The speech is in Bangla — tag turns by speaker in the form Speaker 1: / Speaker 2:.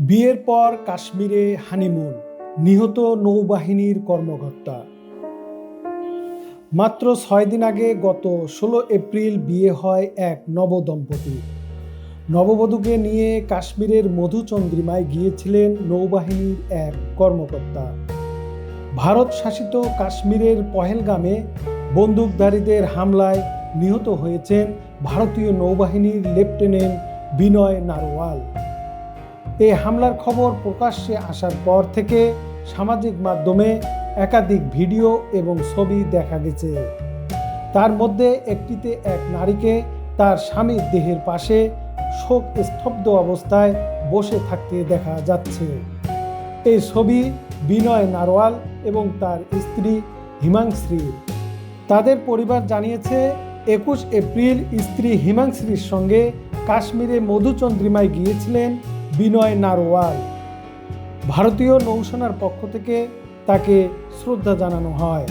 Speaker 1: বিয়ের পর কাশ্মীরে হানিমুন, নিহত নৌবাহিনীর কর্মকর্তা। মাত্র ছয় দিন আগে গত ষোলো এপ্রিল বিয়ে হয় এক নবদম্পতি। নববধূকে নিয়ে কাশ্মীরের মধুচন্দ্রিমায় গিয়েছিলেন নৌবাহিনীর এক কর্মকর্তা। ভারত শাসিত কাশ্মীরের পহেলগামে বন্দুকধারীদের হামলায় নিহত হয়েছেন ভারতীয় নৌবাহিনীর লেফটেন্যান্ট বিনয় নারওয়াল। এই হামলার খবর প্রকাশ্যে আসার পর থেকে সামাজিক মাধ্যমে একাধিক ভিডিও এবং ছবি দেখা গেছে। তার মধ্যে একটিতে এক নারীকে তার স্বামীর দেহের পাশে শোক স্তব্ধ অবস্থায় বসে থাকতে দেখা যাচ্ছে। এই ছবি বিনয় নারওয়াল এবং তার স্ত্রী হিমাংশ্রীর তাদের পরিবার জানিয়েছে, একুশ এপ্রিল স্ত্রী হিমাংশ্রীর সঙ্গে কাশ্মীরে মধুচন্দ্রিমায় গিয়েছিলেন বিনয় নারোয়াল ভারতীয় নৌসেনার পক্ষ থেকে তাকে শ্রদ্ধা জানানো হয়।